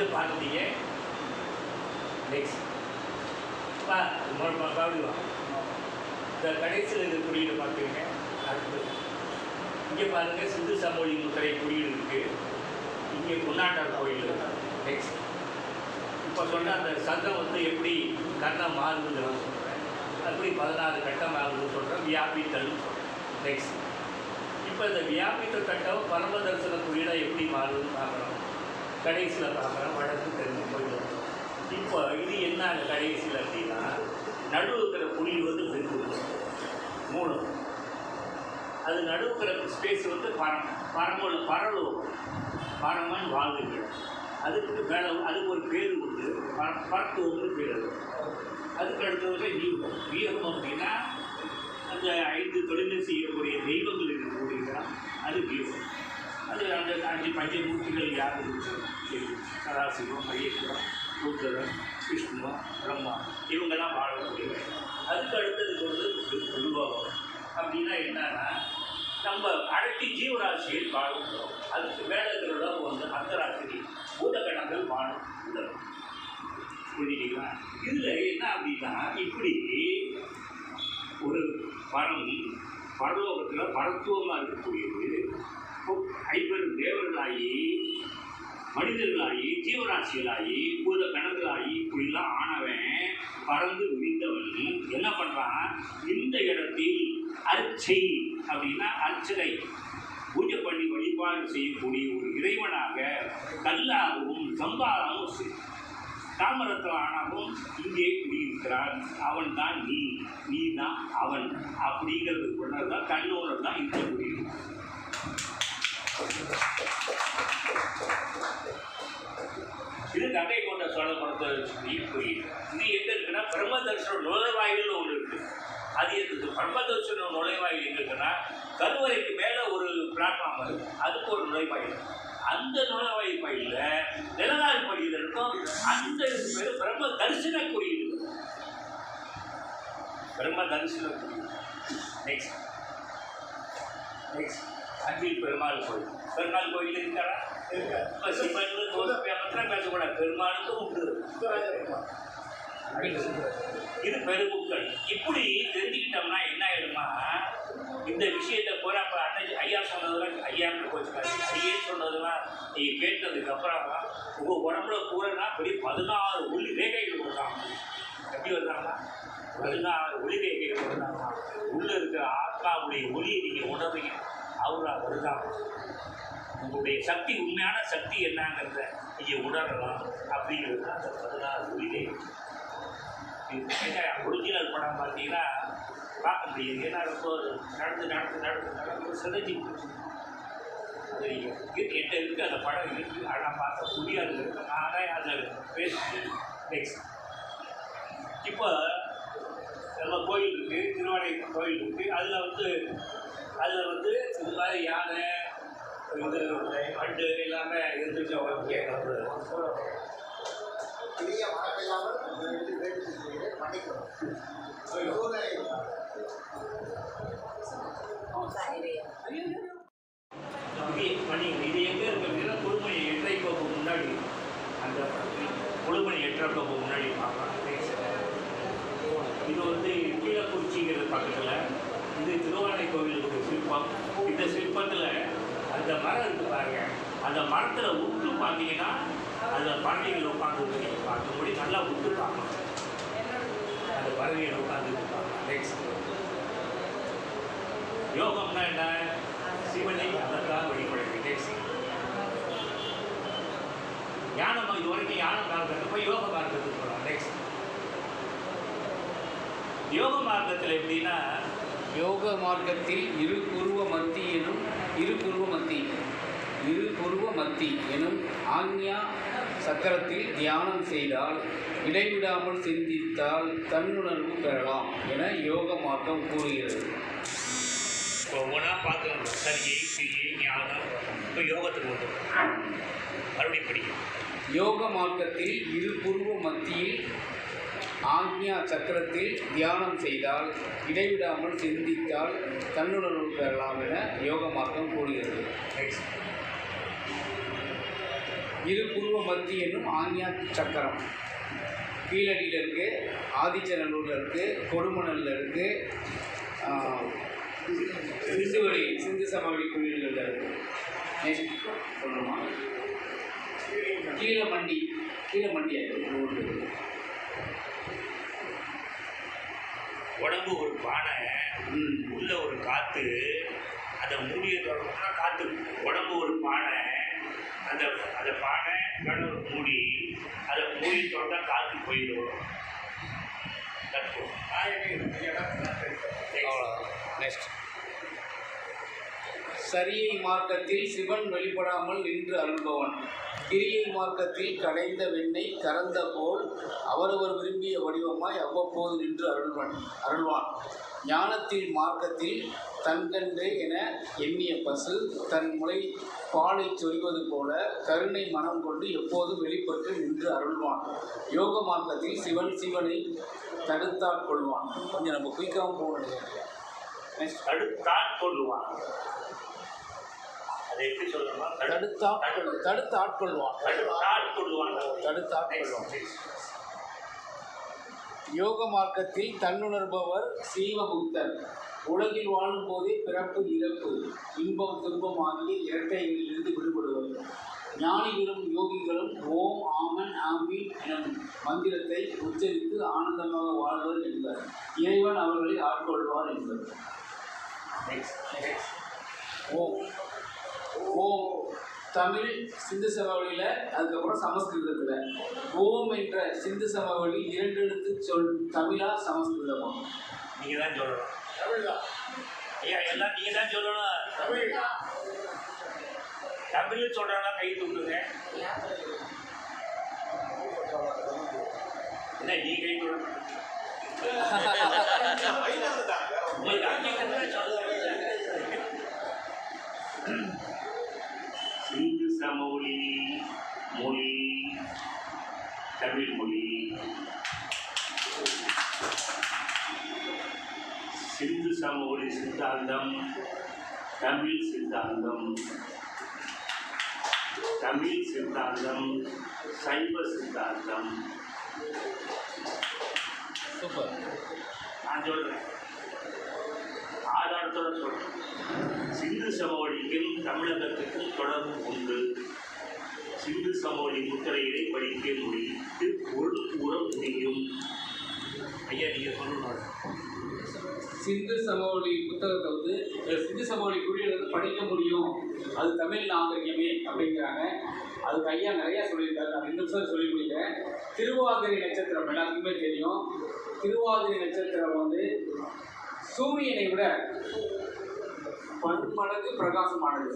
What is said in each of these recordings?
வந்து பார்த்துட்டீங்க நெக்ஸ்ட் பா மறுபடியும் வா இந்த கடைசியில் இந்த குறியீடு பார்த்துருங்க அடுத்து. இங்கே பாருங்கள் சிந்து சமொழி முத்திரை குறியீடு இருக்கு. இங்கே பொன்னாட்டார் கோயில் நெக்ஸ்ட் இப்போ சொன்ன அந்த சங்கம் வந்து எப்படி கண்ணம் மாறுதுன்னு நான் சொல்கிறேன் அப்படி பதினாறு கட்டம் ஆகுதுன்னு சொல்கிறேன் வியாபித்தல் நெக்ஸ்ட் இப்போ இந்த வியாபித்த கட்டம் பரம தரிசன குறியீடாக எப்படி மாறுதுன்னு பார்க்குறோம் கடைசியில் பார்க்குறோம் வடக்கு தெரிஞ்சு போயிடும் இப்போ இது என்ன கடைசியில் அப்படின்னா நடுவுக்கிற இருக்கிற புள்ளி வந்து பெருகுது மூணு அது நடுவுக்கிற ஸ்பேஸ் வந்து பரம் பரமோட பரலோகம் பரமன் வாழ்வுகள் அதுக்கு மேலே அதுக்கு ஒரு பேர் உண்டு. பர பரத்துவம்னு பேர் அது. அதுக்கு அடுத்தது வீகம் வீகம் அப்படின்னா அந்த ஐந்து தொழிலை செய்யக்கூடிய தெய்வங்கள் இருக்கக்கூடியதான் அது வீகம் அது அந்த அஞ்சு பஞ்சமூர்த்திகள் யார் சதாசிவம் மகேஸ்வரம் ருத்ரன் விஷ்ணு பிரம்மா இவங்கெல்லாம் வாழக்கூடியவை அதுக்கு அடுத்தது வந்து அனுபவம் அப்படின்னா என்னன்னா நம்ம அடக்கி ஜீவராசியில் வாழ்கிறோம் அதுக்கு மேலே உலகம் வந்து அந்தராசிரி பூதகணங்கள் வாழும் உலகம் புரியுதுங்களா இதில் என்ன அப்படின்னா இப்படி ஒரு பரம் பரலோகத்தில் மருத்துவமாக இருக்கக்கூடியது ஐம்பெரும் தேவர்களாகி மனிதர்களாகி ஜீவராசிகளாகி பூத கணங்களாகி இப்படிலாம் ஆனவன் பறந்து விரிந்தவன் என்ன பண்ணுறான் இந்த இடத்தில் அர்ச்சை அப்படின்னா அர்ச்சனை. பூஜை பண்ணி வழிபாடு செய்யக்கூடிய ஒரு இறைவனாக கல்லாகவும் சம்பாராகவும் தாமரத்தில் ஆனாலும் இங்கே குடியிருக்கிறான் அவன் தான் நீ. நீ தான் அவன். அப்படிங்கிறது தான் கண்ணோரம் தான் இந்த குடியிருக்கிறான் இது கங்கை கொண்ட சோழபுரத்தை சொல்லி இது எங்க இருக்குன்னா பிரம்ம தரிசனம் நுழைவாயில்னு ஒன்று இருக்கு. அது இருக்குது பிரம்ம தரிசனம் நுழைவாயில் எங்க இருக்குன்னா கருவறைக்கு மேலே ஒரு பிளாட்ஃபார்ம் இருக்கு. அதுக்கு ஒரு நுழைவாயில். அந்த நுழைவாயில் பயில நிலநாள் பகுதியில் இருக்கும். அந்த இதுக்கு பேர் பிரம்ம தரிசன குறியீடு பிரம்ம தரிசன குறியீடு நெக்ஸ்ட் நெக்ஸ்ட் அன்பில் பெருமாள் கோயில். பெருமாள் கோயில் இருக்காரா இப்போ சிவன் தோசை மாத்திரம் பேசக்கூடாது பெருமாளுக்கும் உண்டு. இது பெருமுக்கள். இப்படி தெரிஞ்சுக்கிட்டோம்னா என்ன ஆயிடுமா இந்த விஷயத்தை பூரா இப்போ அண்ணன் ஐயா சொன்னதெல்லாம் ஐயான்னு போச்சுக்காது. ஐயே சொன்னதெல்லாம் நீ கேட்டதுக்கு அப்புறமா உங்கள் உடம்புல பூரா பெரிய பதினாறு ஒளி ரேகைகள் வருதாங்க எப்படி வருதாங்களா பதினாறு ஒளி ரேகைகள் வருதாங்க உள்ளே இருக்கிற ஆத்மாவுடைய ஒளியை நீங்கள் உணர்றீங்க. அவரா வருதாங்க உங்களுடைய சக்தி உண்மையான சக்தி என்னங்கிறத நீங்கள் உணரலாம் அப்படிங்கிறது தான் அந்த பதினாறு உயிரே. ஒரிஜினல் படம் பார்த்தீங்கன்னா பார்க்க முடியாது. ஏன்னா ரொம்ப நடந்து நடந்து நடந்து நடந்து சிதைஞ்சி போச்சு. அது என்கிட்ட இருக்குது அந்த படம்? இருக்குது ஆனால் பார்க்க முடியாது. இருக்கு தான் அதை பேசுகிறேன் நெக்ஸ்ட் இப்போ நம்ம கோயில் இருக்குது திருவாடை கோயில் இருக்குது அதில் வந்து அதில் வந்து இது மாதிரி யானை இது வண்டு எல்லாமே இருந்துச்சு அவங்க கேட்குறது பெரிய வழக்கு இல்லாமல் மணி இது எங்கே இருக்கிறதுனா குழுமணி எட்டரைக்கு முன்னாடி அந்த குழுமணி எட்டரைக்கு முன்னாடி பார்க்கலாம். இது வந்து கீழக்குறிச்சிங்கிற பக்கத்தில். இது திருவானை கோவிலுக்கு சிற்பம். இந்த சிற்பத்தில் அந்த மரம் இருக்கு பாருங்க. அந்த மரத்தில் உத்து பார்த்தீங்கன்னா அந்த பறவைகள் உட்காந்து நீங்கள் பார்க்கும்படி நல்லா உட்டு பார்க்கணும். அந்த பறவைகள் உட்காந்து நெக்ஸ்ட் யோகம்னா என்ன? சிவனை அதற்காக வழிபடுறது நெக்ஸ்ட் ஞானம் இது வரைக்கும் ஞான மார்க்கத்துக்கு போய் யோக பார்க்கறதுக்கு போகலாம் நெக்ஸ்ட் யோக மார்க்கத்தில் எப்படி யோக மார்க்கத்தில் இரு புருவ மத்தி எனும் இரு புருவ மத்தி இரு புருவ மத்தி எனும் ஆக்ஞா சக்கரத்தில் தியானம் செய்தால் இடைவிடாமல் சிந்தித்தால் தன்னுணர்வு பெறலாம் என யோக மார்க்கம் கூறுகிறது. ஒவ்வொன்றா பார்த்துக்கணும் சரியை கிரியை ஞானம் இப்போ யோகத்துக்கு வந்து மறுபடியும் படிக்கணும். யோக மார்க்கத்தில் இரு புருவ மத்தியில் ஆக்ஞா சக்கரத்தில் தியானம் செய்தால் இடைவிடாமல் சிந்தித்தால் தன்னுணர்வு பெறலாம் என யோக மார்க்கம் கூறுகிறது. இரு புருவ மத்தி என்னும் ஆஞ்ஞா சக்கரம். கீழடியில் இருக்குது ஆதிச்சநல்லூரில் இருக்குது கொடுமணலில் இருக்குது சிந்துவெளி சிந்து சமவெளி கோயில்களில் இருக்குது நெக்ஸ்ட் சொல்லணுமா? கீழமண்டி கீழமண்டி ஊர் இருக்குது உடம்பு ஒரு பானை உள்ள ஒரு காற்று அதை மூடிய தொடர்ந்தா காற்று உடம்பு ஒரு பானை அந்த அந்த பானை கடவுள் மூடி அதை மூடி தொடர்ந்தா காற்று போயிடும் நெக்ஸ்ட் சரியை மார்க்கத்தில் சிவன் வெளிப்படாமல் நின்று அருள்பவன். கிரியை மார்க்கத்தில் கடைந்த வெண்ணை கறந்த போல் அவரவர் விரும்பிய வடிவமாய் அவ்வப்போது நின்று அருள்வன் அருள்வான். ஞானத்தில் மார்க்கத்தில் தன்கண்டு என எண்ணிய பசு தன் முளை பாலை சொல்வது போல கருணை மனம் கொண்டு எப்போதும் வெளிப்பட்டு நின்று அருள்வான். யோக மார்க்கத்தில் சிவன் சிவனை தடுத்தாற் கொள்வான். கொஞ்சம் நம்ம குயிக்காமல் போக நெக்ஸ்ட் தடுத்தாற் கொள்ளுவான். எப்படி சொல்லணுமா தடுத்தா தடுத்து ஆட்கொள்வான். தடுத்தாட் கொள்ளுவான் தடுத்து ஆட்கொள்வான். யோக மார்க்கத்தில் தன்னுணர்பவர் சீவமுக்தர் உலகில் வாழும் போதே பிறப்பு இறப்பு இன்பம் துன்பம் ஆகிய இரட்டைகளிலிருந்து விடுபடுவர். ஞானிகளும் யோகிகளும் ஓம் ஆமன் ஆமி எனும் மந்திரத்தை உச்சரித்து ஆனந்தமாக வாழ்வர் என்பர். இறைவன் அவர்களை ஆட்கொள்வார் என்பர். ஓம் ஓம். தமிழ் சிந்து சமவெளியில் அதுக்கப்புறம் சமஸ்கிருதத்தில். ஓம் என்ற சிந்து சமவெளி இரண்டு எழுத்து சொல் தமிழா சமஸ்கிருதமா? நீங்கள் தான் சொல்லணும் ஐயா எல்லாம் நீங்கள் தான் சொல்லணும் தமிழ் சொல்கிறனா கை தூக்குங்க. என்ன நீ கை தூக்கணும் தமிழ் மொழி. சிந்து சமொழி சித்தாந்தம் தமிழ் சித்தாந்தம் தமிழ் சித்தாந்தம் சைவ சித்தாந்தம். சூப்பர். நான் சொல்கிறேன் ஆதாரத்தோட சொல்கிறேன் சிந்து சமவெளிக்கும் தமிழகத்துக்கும் தொடர்பு உண்டு. சிந்து சமவெளி முத்திரையினை படிக்க முடித்து ஒரு கூற செய்யும் ஐயா நீங்கள் சொல்லணும் சிந்து சமவெளி புத்தகத்தை வந்து சிந்து சமவெளி குறியீடு வந்து படிக்க முடியும். அது தமிழ் நாகரிகமே அப்படிங்கிறாங்க. அதுக்கு ஐயா நிறையா சொல்லியிருக்காரு. நான் ரெண்டு நிமிஷம் சொல்லி முடிக்கிறேன். திருவாதிரை நட்சத்திரம் எல்லாத்துக்குமே தெரியும். திருவாதிரை நட்சத்திரம் வந்து சூரியனை விட பன்மடங்கு பிரகாசமானது.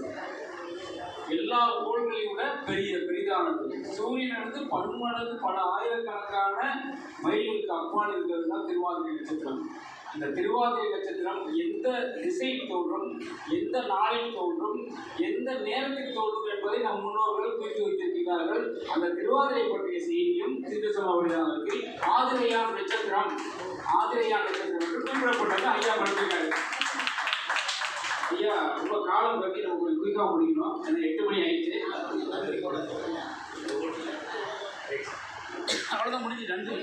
எல்லா கோள்களையும் விட பெரிய பெரிதானது. சூரியனிலிருந்து பன்மடங்கு பல ஆயிரக்கணக்கான மைல்களுக்கு அப்பால் இருக்கிறது தான் திருவாதிரை நட்சத்திரம். இந்த திருவாதிரை நட்சத்திரம் எந்த திசையில் தோன்றும் எந்த நாளில் தோன்றும் எந்த நேரத்தில் தோன்றும் என்பதை நம் முன்னோர்கள் குறித்து வைத்திருக்கிறார்கள். அந்த திருவாதிரை பற்றிய செய்தியும் சிந்து சமவெளியானத்தில் ஆதிரையான் நட்சத்திரம் ஆதிரையான் நட்சத்திரம் என்று குறிப்பிடப்பட்டது ஐயா படிச்சிருக்காரு ஐயா ரொம்ப காலம் கட்டி நமக்கு குயிக்காக முடிக்கணும் ஏன்னா எட்டு மணி ஆயிடுச்சு. அவ்வளோதான் முடிஞ்சு நன்றி.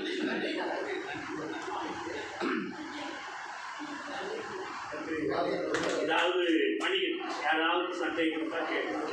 ஏதாவது மணி யாராவது சந்தேகம் இருந்தால் கேட்கணும்